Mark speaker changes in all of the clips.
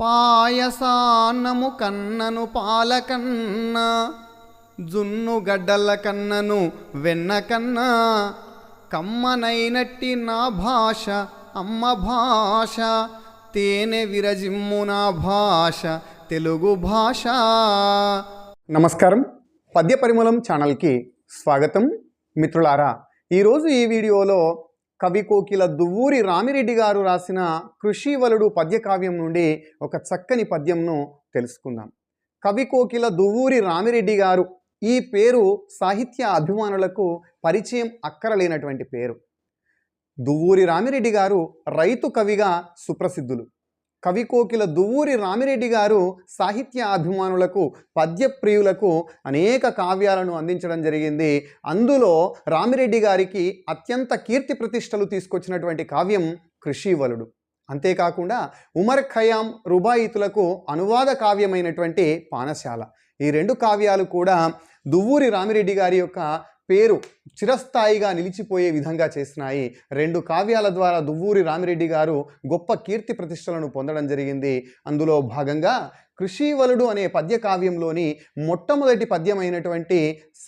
Speaker 1: పాయసాన్నము కన్నను పాలకన్న జున్ను గడ్డల కన్నను వెన్న కన్నా కమ్మనైనట్టి నా భాష అమ్మ భాష తేనె విరజిమ్ము నా భాష తెలుగు భాష. నమస్కారం. పద్య పరిమళం ఛానల్కి స్వాగతం. మిత్రులారా ఈరోజు ఈ వీడియోలో కవి కోకిల దువ్వూరి రామిరెడ్డి గారు రాసిన కృషివలుడు పద్యకావ్యం నుండి ఒక చక్కని పద్యంను తెలుసుకుందాం. కవి కోకిల దువ్వూరి రామిరెడ్డి గారు ఈ పేరు సాహిత్య అభిమానులకు పరిచయం అక్కరలేనటువంటి పేరు. దువ్వూరి రామిరెడ్డి గారు రైతు కవిగా సుప్రసిద్ధులు. కవి కోకిల దువ్వూరి రామిరెడ్డి గారు సాహిత్య అభిమానులకు పద్య ప్రియులకు అనేక కావ్యాలను అందించడం జరిగింది. అందులో రామిరెడ్డి గారికి అత్యంత కీర్తి ప్రతిష్టలు తీసుకొచ్చినటువంటి కావ్యం కృషివలుడు. అంతేకాకుండా ఉమర్ ఖయాం రుబాయితులకు అనువాద కావ్యమైనటువంటి పానశాల. ఈ రెండు కావ్యాలు కూడా దువ్వూరి రామిరెడ్డి గారి యొక్క పేరు చిరస్థాయిగా నిలిచిపోయే విధంగా చేసినాయి. రెండు కావ్యాల ద్వారా దువ్వూరి రామిరెడ్డి గారు గొప్ప కీర్తి ప్రతిష్టలను పొందడం జరిగింది. అందులో భాగంగా కృషివలుడు అనే పద్య కావ్యంలోని మొట్టమొదటి పద్యమైనటువంటి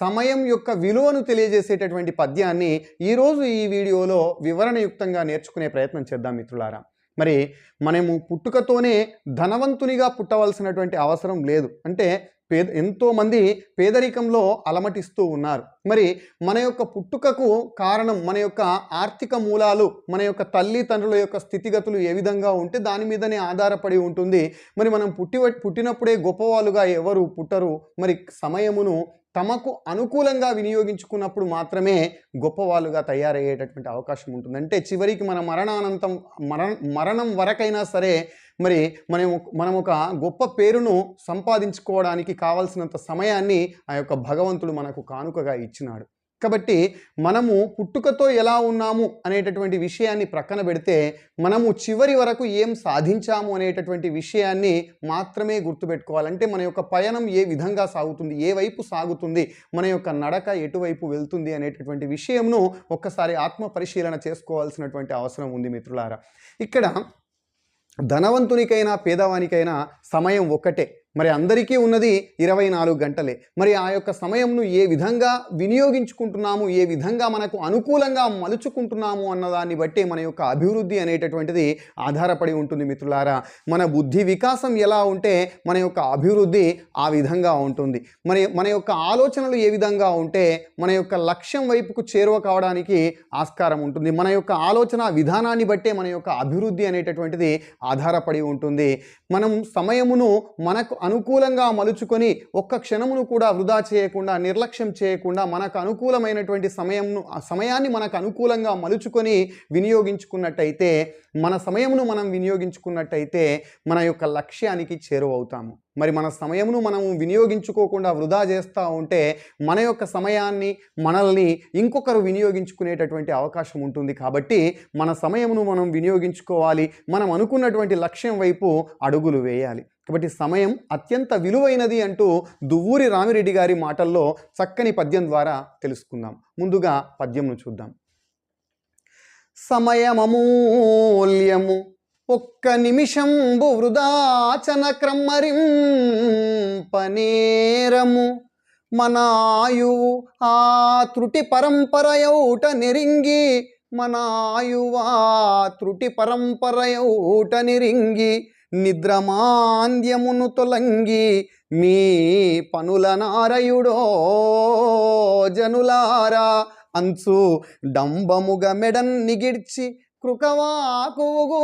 Speaker 1: సమయం యొక్క విలువను తెలియజేసేటటువంటి పద్యాన్ని ఈరోజు ఈ వీడియోలో వివరణయుక్తంగా నేర్చుకునే ప్రయత్నం చేద్దాం మిత్రులారా. మరి మనము పుట్టుకతోనే ధనవంతునిగా పుట్టవలసినటువంటి అవసరం లేదు. అంటే పేద ఎంతోమంది పేదరికంలో అలమటిస్తూ ఉన్నారు. మరి మన యొక్క పుట్టుకకు కారణం మన యొక్క ఆర్థిక మూలాలు మన యొక్క తల్లిదండ్రుల యొక్క స్థితిగతులు ఏ విధంగా ఉంటే దాని మీదనే ఆధారపడి ఉంటుంది. మరి మనం పుట్టి పుట్టినప్పుడే గొప్పవాళ్ళుగా ఎవరు పుట్టరు? మరి సమయమును తమకు అనుకూలంగా వినియోగించుకున్నప్పుడు మాత్రమే గొప్పవాళ్ళుగా తయారయ్యేటటువంటి అవకాశం ఉంటుంది. అంటే చివరికి మన మరణానంతం మరణ మరణం వరకైనా సరే మరి మనం మనం ఒక గొప్ప పేరును సంపాదించుకోవడానికి కావలసినంత సమయాన్ని ఆ యొక్క భగవంతుడు మనకు కానుకగా ఇచ్చినాడు. కాబట్టి మనము పుట్టుకతో ఎలా ఉన్నాము అనేటటువంటి విషయాన్ని ప్రక్కన పెడితే మనము చివరి వరకు ఏం సాధించాము అనేటటువంటి విషయాన్ని మాత్రమే గుర్తుపెట్టుకోవాలంటే మన యొక్క పయనం ఏ విధంగా సాగుతుంది ఏ వైపు సాగుతుంది మన యొక్క నడక ఎటువైపు వెళ్తుంది అనేటటువంటి విషయంను ఒక్కసారి ఆత్మ పరిశీలన చేసుకోవాల్సినటువంటి అవసరం ఉంది మిత్రులారా. ఇక్కడ ధనవంతునికైనా పేదవానికైనా సమయం ఒక్కటే మరి అందరికీ ఉన్నది ఇరవై నాలుగు గంటలే. మరి ఆ యొక్క సమయంను ఏ విధంగా వినియోగించుకుంటున్నాము ఏ విధంగా మనకు అనుకూలంగా మలుచుకుంటున్నాము అన్నదాన్ని బట్టి మన యొక్క అభివృద్ధి అనేటటువంటిది ఆధారపడి ఉంటుంది మిత్రులారా. మన బుద్ధి వికాసం ఎలా ఉంటే మన యొక్క అభివృద్ధి ఆ విధంగా ఉంటుంది. మరి మన యొక్క ఆలోచనలు ఏ విధంగా ఉంటే మన యొక్క లక్ష్యం వైపుకు చేరువ కావడానికి ఆస్కారం ఉంటుంది. మన యొక్క ఆలోచన విధానాన్ని బట్టే మన యొక్క అభివృద్ధి అనేటటువంటిది ఆధారపడి ఉంటుంది. మనం సమయమును మనకు అనుకూలంగా మలుచుకొని ఒక్క క్షణమును కూడా వృధా చేయకుండా నిర్లక్ష్యం చేయకుండా మనకు అనుకూలమైనటువంటి సమయంను సమయాన్ని మనకు అనుకూలంగా మలుచుకొని వినియోగించుకున్నట్టయితే మన సమయమును మనం వినియోగించుకున్నట్టయితే మన యొక్క లక్ష్యానికి చేరువవుతాము. మరి మన సమయమును మనము వినియోగించుకోకుండా వృధా చేస్తూ ఉంటే మన యొక్క సమయాన్ని మనల్ని ఇంకొకరు వినియోగించుకునేటటువంటి అవకాశం ఉంటుంది. కాబట్టి మన సమయమును మనం వినియోగించుకోవాలి. మనం అనుకున్నటువంటి లక్ష్యం వైపు అడుగులు వేయాలి. కాబట్టి సమయం అత్యంత విలువైనది అంటూ దువ్వూరి రామిరెడ్డి గారి మాటల్లో చక్కని పద్యం ద్వారా తెలుసుకుందాం. ముందుగా పద్యంను చూద్దాం. సమయమమూల్యము ఒక్క నిమిషంబు వృధాచన క్రమ్మరింపనేరము మన ఆయువు ఆ త్రుటి పరంపరయౌట నెరింగి మనాయువా త్రుటి పరంపరయౌట నిరింగి నిద్రమాంద్యమును తొలంగి మీ పనుల నారయుడో జనులారా అంచు డంబముగ మెడన్ నిగిడ్చి కృకవాకువుగు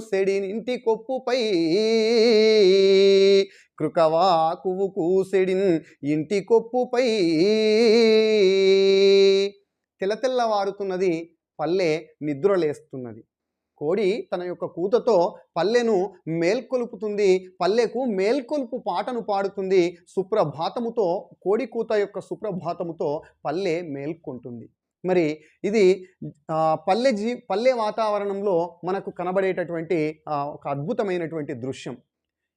Speaker 1: సెడినింటి కొప్పుపై కృకవాకువు కూసెడిన్ ఇంటి కొప్పుపై తెల్లతెల్లవారుతున్నది పల్లె నిద్రలేస్తున్నది. కోడి తన యొక్క కూతతో పల్లెను మేల్కొలుపుతుంది. పల్లెకు మేల్కొలుపు పాటను పాడుతుంది. సుప్రభాతముతో కోడి కూత యొక్క సుప్రభాతముతో పల్లె మేల్కొంటుంది. మరి ఇది పల్లె జీ పల్లె వాతావరణంలో మనకు కనబడేటటువంటి ఒక అద్భుతమైనటువంటి దృశ్యం.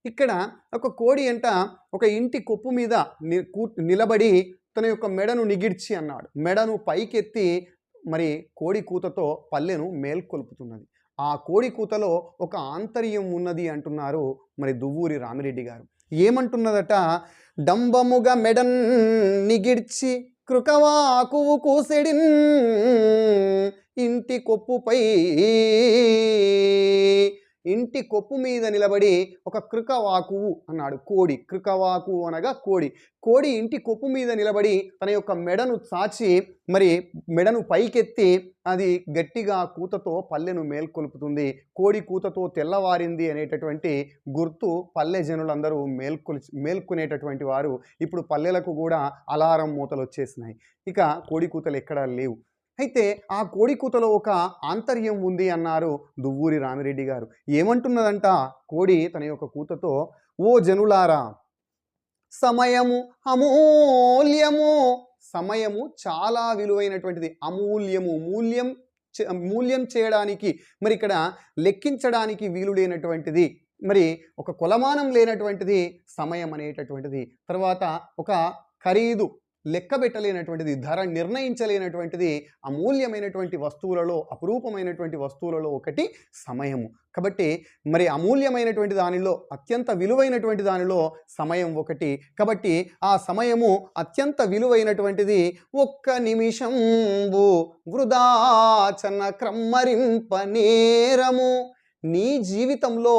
Speaker 1: ఇక్కడ ఒక కోడి అంట ఒక ఇంటి కొప్పు మీద నిలబడి తన యొక్క మెడను నిగిడ్చి అన్నాడు. మెడను పైకెత్తి మరి కోడి కూతతో పల్లెను మేల్కొల్పుతున్నది. ఆ కోడి కూతలో ఒక ఆంతర్యం ఉన్నది అంటున్నారు మరి దువ్వూరి రామిరెడ్డి గారు. ఏమంటున్నదట? డంబముగా మెడన్ నిగిడ్చి కృకవాకువు కూసెడిన్ ఇంటి కొప్పుపై ఇంటి కొప్పు మీద నిలబడి ఒక కృకవాకువు అన్నాడు కోడి. కృకవాకు అనగా కోడి. కోడి ఇంటి కొప్పు మీద నిలబడి తన యొక్క మెడను చాచి మరి మెడను పైకెత్తి అది గట్టిగా కూతతో పల్లెను మేల్కొల్పుతుంది. కోడి కూతతో తెల్లవారింది అనేటటువంటి గుర్తు పల్లె జనులందరూ మేల్కొలి మేల్కొనేటటువంటి వారు. ఇప్పుడు పల్లెలకు కూడా అలారం మూతలు వచ్చేసినాయి. ఇక కోడి కూతలు ఎక్కడా లేవు. అయితే ఆ కోడికూతలో ఒక ఆంతర్యం ఉంది అన్నారు దువ్వూరి రామిరెడ్డి గారు. ఏమంటున్నదంట? కోడి తన యొక్క కూతతో ఓ జనులారా సమయము అమూల్యము సమయము చాలా విలువైనటువంటిది. అమూల్యము మూల్యం చే- మూల్యం చేయడానికి మరి ఇక్కడ లెక్కించడానికి వీలు లేనటువంటిది. మరి ఒక కొలమానం లేనటువంటిది సమయం అనేటటువంటిది. తర్వాత ఒక ఖరీదు లెక్క పెట్టలేనటువంటిది ధర నిర్ణయించలేనటువంటిది అమూల్యమైనటువంటి వస్తువులలో అపురూపమైనటువంటి వస్తువులలో ఒకటి సమయము. కాబట్టి మరి అమూల్యమైనటువంటి దానిలో అత్యంత విలువైనటువంటి దానిలో సమయం ఒకటి. కాబట్టి ఆ సమయము అత్యంత విలువైనటువంటిది ఒక్క నిమిషంబు వృధాచన క్రమ్మరింప నేరము. నీ జీవితంలో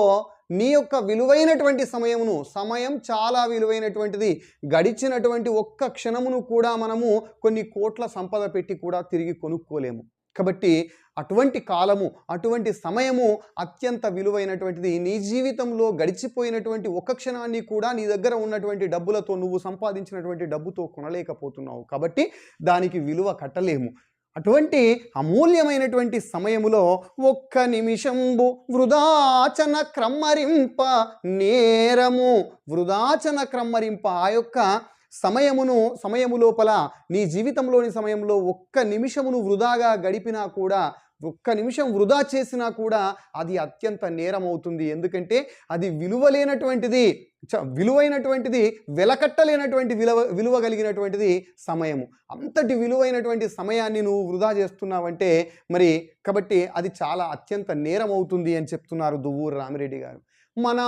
Speaker 1: నీ యొక్క విలువైనటువంటి సమయమును సమయం చాలా విలువైనటువంటిది. గడిచినటువంటి ఒక్క క్షణమును కూడా మనము కొన్ని కోట్ల సంపద పెట్టి కూడా తిరిగి కొనుక్కోలేము. కాబట్టి అటువంటి కాలము అటువంటి సమయము అత్యంత విలువైనటువంటిది. నీ జీవితంలో గడిచిపోయినటువంటి ఒక క్షణాన్ని కూడా నీ దగ్గర ఉన్నటువంటి డబ్బులతో నువ్వు సంపాదించినటువంటి డబ్బుతో కొనలేకపోతున్నావు. కాబట్టి దానికి విలువ కట్టలేము. అటువంటి అమూల్యమైనటువంటి సమయములో ఒక్క నిమిషంబు వృధాచన క్రమ్మరింప నేరము. వృధాచన క్రమ్మరింప ఆ యొక్క సమయమును సమయము లోపల నీ జీవితంలోని సమయంలో ఒక్క నిమిషమును వృధాగా గడిపినా కూడా ఒక్క నిమిషం వృధా చేసినా కూడా అది అత్యంత నేరం అవుతుంది ఎందుకంటే అది విలువలేనటువంటిది చ- విలువైనటువంటిది వెలకట్టలేనటువంటి విలువ విలువ కలిగినటువంటిది సమయము. అంతటి విలువైనటువంటి సమయాన్ని నువ్వు వృధా చేస్తున్నావంటే మరి కాబట్టి అది చాలా అత్యంత నేరం అవుతుంది అని చెప్తున్నారు దువ్వూరు రామిరెడ్డి గారు. మన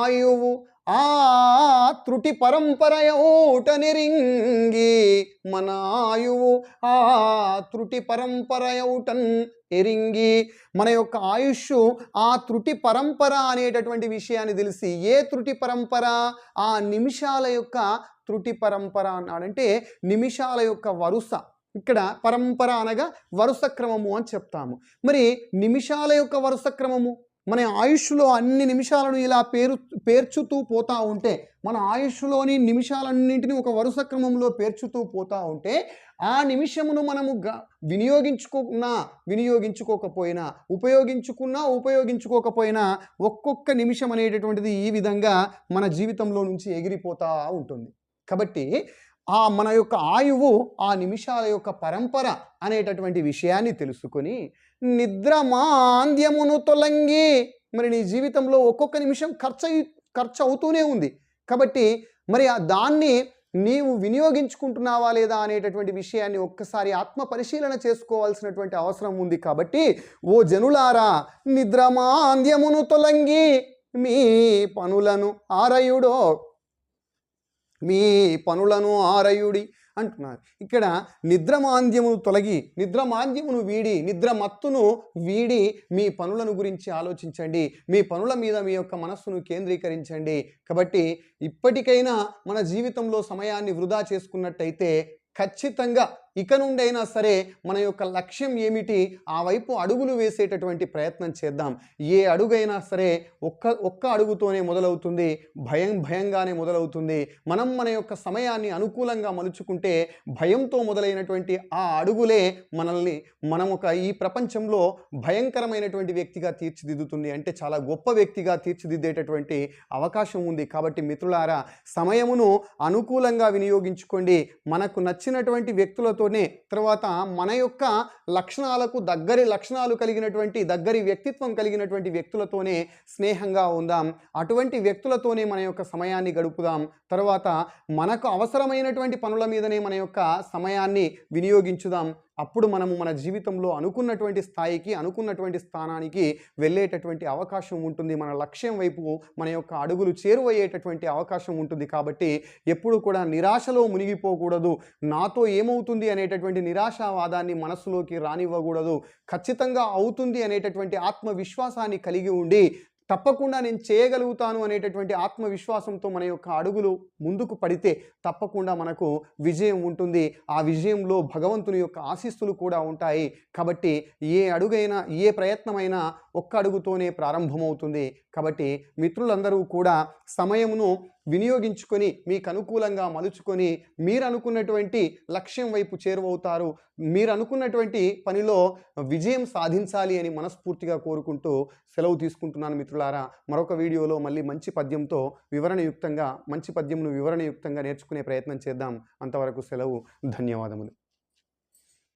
Speaker 1: ఆయువు ఆ త్రుటి పరంపరయూట నెరింగి మన ఆయువు ఆ త్రుటి పరంపరయూటన్ ఎరింగి మన యొక్క ఆయుష్ ఆ త్రుటి పరంపర అనేటటువంటి విషయాన్ని తెలిసి ఏ త్రుటి పరంపర? ఆ నిమిషాల యొక్క త్రుటి పరంపర అన్నాడంటే నిమిషాల యొక్క వరుస. ఇక్కడ పరంపర అనగా వరుస క్రమము అని చెప్తాము. మరి నిమిషాల యొక్క వరుస క్రమము మన ఆయుష్లో అన్ని నిమిషాలను ఇలా పేరు పేర్చుతూ పోతా ఉంటే మన ఆయుష్లోని నిమిషాలన్నింటినీ ఒక వరుస క్రమంలో పేర్చుతూ పోతా ఉంటే ఆ నిమిషమును మనము గ వినియోగించుకున్నా వినియోగించుకోకపోయినా ఉపయోగించుకున్నా ఉపయోగించుకోకపోయినా ఒక్కొక్క నిమిషం అనేటటువంటిది ఈ విధంగా మన జీవితంలో నుంచి ఎగిరిపోతా ఉంటుంది. కాబట్టి ఆ మన యొక్క ఆయువు ఆ నిమిషాల యొక్క పరంపర అనేటటువంటి విషయాన్ని తెలుసుకొని నిద్ర మాంద్యమును తొలంగి మరి నీ జీవితంలో ఒక్కొక్క నిమిషం ఖర్చు ఖర్చు అవుతూనే ఉంది. కాబట్టి మరి ఆ దాన్ని నీవు వినియోగించుకుంటున్నావా లేదా అనేటటువంటి విషయాన్ని ఒక్కసారి ఆత్మ పరిశీలన చేసుకోవాల్సినటువంటి అవసరం ఉంది. కాబట్టి ఓ జనులారా నిద్రమాంద్యమును తొలంగి మీ పనులను ఆరయుడో మీ పనులను ఆరయుడి అంటున్నారు. ఇక్కడ నిద్రమాంద్యమును తొలగి నిద్రమాంద్యమును వీడి నిద్ర మత్తును వీడి మీ పనులను గురించి ఆలోచించండి. మీ పనుల మీద మీ యొక్క మనస్సును కేంద్రీకరించండి. కాబట్టి ఇప్పటికైనా మన జీవితంలో సమయాన్ని వృధా చేసుకున్నట్టయితే ఖచ్చితంగా ఇక నుండైనా సరే మన యొక్క లక్ష్యం ఏమిటి? ఆ వైపు అడుగులు వేసేటటువంటి ప్రయత్నం చేద్దాం. ఏ అడుగైనా సరే ఒక్క ఒక్క అడుగుతోనే మొదలవుతుంది. భయం భయంగానే మొదలవుతుంది. మనం మన యొక్క సమయాన్ని అనుకూలంగా మలుచుకుంటే భయంతో మొదలైనటువంటి ఆ అడుగులే మనల్ని మనం ఒక ఈ ప్రపంచంలో భయంకరమైనటువంటి వ్యక్తిగా తీర్చిదిద్దుతుంది అంటే చాలా గొప్ప వ్యక్తిగా తీర్చిదిద్దేటటువంటి అవకాశం ఉంది. కాబట్టి మిత్రులారా సమయమును అనుకూలంగా వినియోగించుకోండి. మనకు నచ్చినటువంటి వ్యక్తులతో వ్యక్తులతోనే తర్వాత మన యొక్క లక్షణాలకు దగ్గరి లక్షణాలు కలిగినటువంటి దగ్గరి వ్యక్తిత్వం కలిగినటువంటి వ్యక్తులతోనే స్నేహంగా ఉందాం. అటువంటి వ్యక్తులతోనే మన యొక్క సమయాన్ని గడుపుదాం. తర్వాత మనకు అవసరమైనటువంటి పనుల మీదనే మన యొక్క సమయాన్ని వినియోగించుదాం. అప్పుడు మనము మన జీవితంలో అనుకున్నటువంటి స్థాయికి అనుకున్నటువంటి స్థానానికి వెళ్ళేటటువంటి అవకాశం ఉంటుంది. మన లక్ష్యం వైపు మన యొక్క అడుగులు చేరువయ్యేటటువంటి అవకాశం ఉంటుంది. కాబట్టి ఎప్పుడు కూడా నిరాశలో మునిగిపోకూడదు. నాతో ఏమవుతుంది అనేటటువంటి నిరాశావాదాన్ని మనస్సులోకి రానివ్వకూడదు. ఖచ్చితంగా అవుతుంది అనేటటువంటి ఆత్మవిశ్వాసాన్ని కలిగి ఉండి తప్పకుండా నేను చేయగలుగుతాను అనేటటువంటి ఆత్మవిశ్వాసంతో మన యొక్క అడుగులు ముందుకు పడితే తప్పకుండా మనకు విజయం ఉంటుంది. ఆ విజయంలో భగవంతుని యొక్క ఆశీస్సులు కూడా ఉంటాయి. కాబట్టి ఏ అడుగైనా ఏ ప్రయత్నమైనా ఒక్క అడుగుతోనే ప్రారంభమవుతుంది. కాబట్టి మిత్రులందరూ కూడా సమయమును వినియోగించుకొని మీకు అనుకూలంగా మలుచుకొని మీరు అనుకున్నటువంటి లక్ష్యం వైపు చేరువవుతారు. మీరు అనుకున్నటువంటి పనిలో విజయం సాధించాలి అని మనస్ఫూర్తిగా కోరుకుంటూ సెలవు తీసుకుంటున్నాను మిత్రులారా. మరొక వీడియోలో మళ్ళీ మంచి పద్యంతో వివరణయుక్తంగా మంచి పద్యంను వివరణయుక్తంగా నేర్చుకునే ప్రయత్నం చేద్దాం. అంతవరకు సెలవు. ధన్యవాదములు.